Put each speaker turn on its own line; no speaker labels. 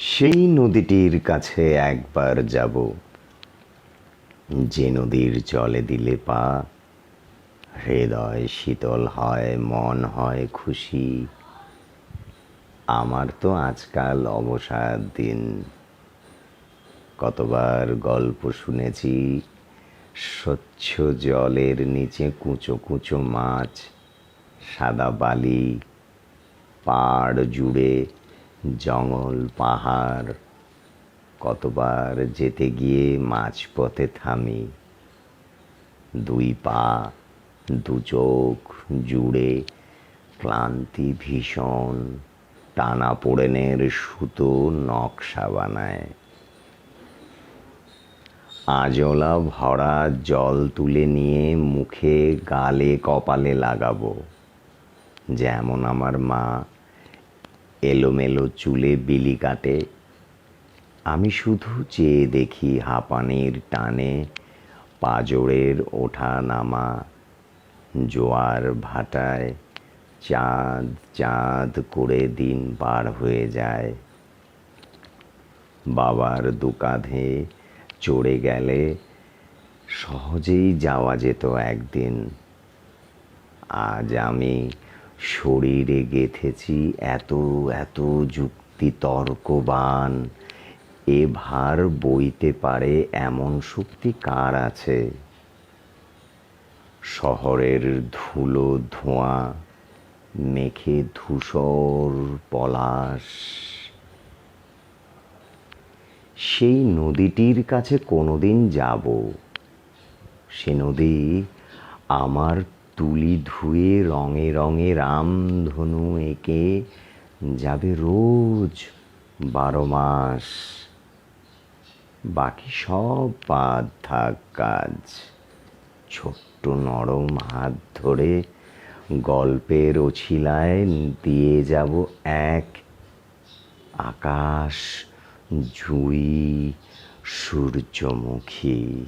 সেই নদীটির কাছে একবার যাব। যে নদীর জলে দিলে পা, হৃদয় শীতল হয়, মন হয় খুশি। আমার তো আজকাল অবসাদ দিন। কতবার গল্প শুনেছি, স্বচ্ছ জলের নিচে কুচো কুচো মাছ, সাদা বালি পাড় জুড়ে জঙ্গল, পাহাড়, কতবার যেতে গিয়ে মাঝপথে থামি। দুই পা, দু চোখ জুড়ে ক্লান্তি ভীষণ, টানা পোড়েনের সুতো নকশা বানায়। আজলা ভরা জল তুলে নিয়ে মুখে গালে কপালে লাগাবো। যেমন আমার মা এলোমেলো চুলে বিলি কাটে। আমি শুধু চেয়ে দেখি হাঁপানির টানে, পাজরের ওঠা নামা, জোয়ার ভাটায় চাঁদ চাঁদ করে দিন পার হয়ে যায়। বাবার দু কাঁধে চড়ে গেলে সহজেই যাওয়া যেত একদিন। আজ আমি শরীরে গেথেছি এত এত যুক্তি তর্কবান। এ ভার বইতে পারে এমন শক্তি কার আছে? শহরের ধুলো ধোঁয়া, মেখে ধূসর পলাশ। সেই নদীটির কাছে কোনোদিন যাব? সে নদী আমার তুলি ধুয়ে রঙে রঙে রামধনু এঁকে যাবে রোজ বারো মাস। বাকি সব বাদ থাক কাজ। ছোট্ট নরম হাত ধরে গল্পের ওছিলায় দিয়ে যাব এক আকাশ জুই সূর্যমুখী।